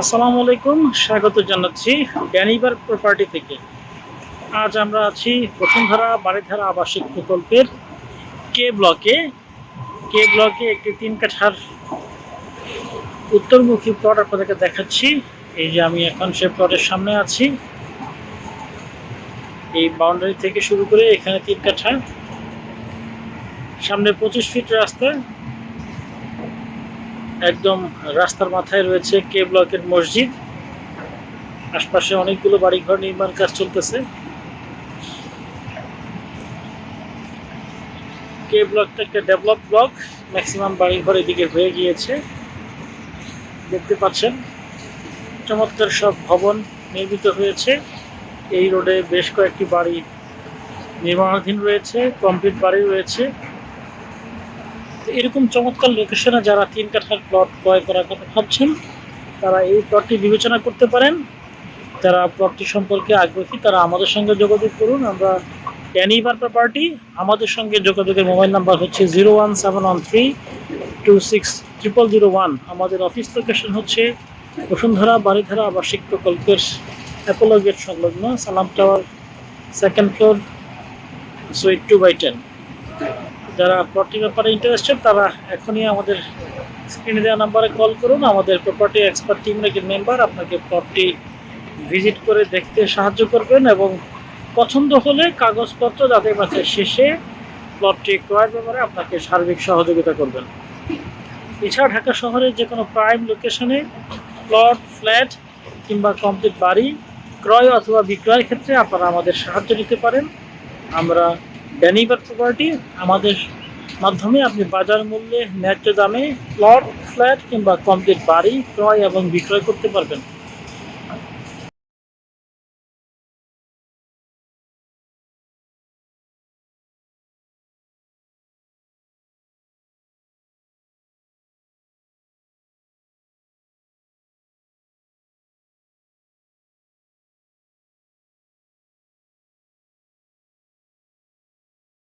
আসসালামু আলাইকুম, স্বাগত জানাচ্ছি ড্যানিবার প্রপার্টি থেকে। আজ আমরা আছি বসুন্ধরা বাড়িধারা আবাসিক প্রকল্পের কে ব্লকে কে ব্লকে একটি তিন কাঠার উত্তরমুখী প্লট আপনাদেরকে দেখাচ্ছি। এই যে আমি এখন সে প্লটের সামনে আছি। এই বাউন্ডারি থেকে শুরু করে এখানে তিন কাঠা। সামনে পঁচিশ ফিট রাস্তা। একদম রাস্তার মাথায় রয়েছে কে ব্লকের মসজিদ। আশপাশে অনেকগুলো বাড়িঘর নির্মাণ কাজ চলতেছে। কে ব্লকটা একটা ডেভেলপ ব্লক ম্যাক্সিমাম বাড়িঘর এদিকে হয়ে গিয়েছে। দেখতে পাচ্ছেন, চমৎকার সব ভবন নির্মিত হয়েছে। এই রোডে বেশ কয়েকটি বাড়ি নির্মাণাধীন রয়েছে, কমপ্লিট বাড়ি রয়েছে। এরকম চমৎকার লোকেশনে যারা তিন কাঠার প্লট ক্রয় করার কথা ভাবছেন, তারা এই প্লটটি বিবেচনা করতে পারেন। যারা প্লটটি সম্পর্কে আগ্রহী, তারা আমাদের সঙ্গে যোগাযোগ করুন। আমরা ড্যানিভার প্রপার্টি আমাদের সঙ্গে যোগাযোগের মোবাইল নাম্বার হচ্ছে zero one seven one three two six triple zero one. আমাদের অফিস লোকেশন হচ্ছে বসুন্ধরা বাড়িধারা আবাসিক প্রকল্পের অ্যাপোলো গেট সংলগ্ন Salam tower second floor suite two by ten যারা প্লটটির ব্যাপারে ইন্টারেস্টেড তারা এখনই আমাদের স্ক্রিনে দেওয়া নাম্বারে কল করুন। আমাদের প্রপার্টি এক্সপার্ট টিমের একজন মেম্বার আপনাকে প্লটটি ভিজিট করে দেখতে সাহায্য করবেন এবং পছন্দ হলে কাগজপত্র যাদের বাছাই শেষে প্লটটি ক্রয়ের ব্যাপারে আপনাকে সার্বিক সহযোগিতা করবেন। এছাড়া ঢাকা শহরের যে কোনো প্রাইম লোকেশনে প্লট ফ্ল্যাট কিংবা কমপ্লিট বাড়ি, ক্রয় অথবা বিক্রয়ের ক্ষেত্রে আপনারা আমাদের সাহায্য নিতে পারেন। আমরা ড্যানিভার প্রপার্টি আমাদের মাধ্যমে আপনি বাজার মূল্যে ন্যায্য দামে প্লট ফ্ল্যাট কিংবা কমপ্লিট বাড়ি ক্রয় এবং বিক্রয় করতে পারবেন।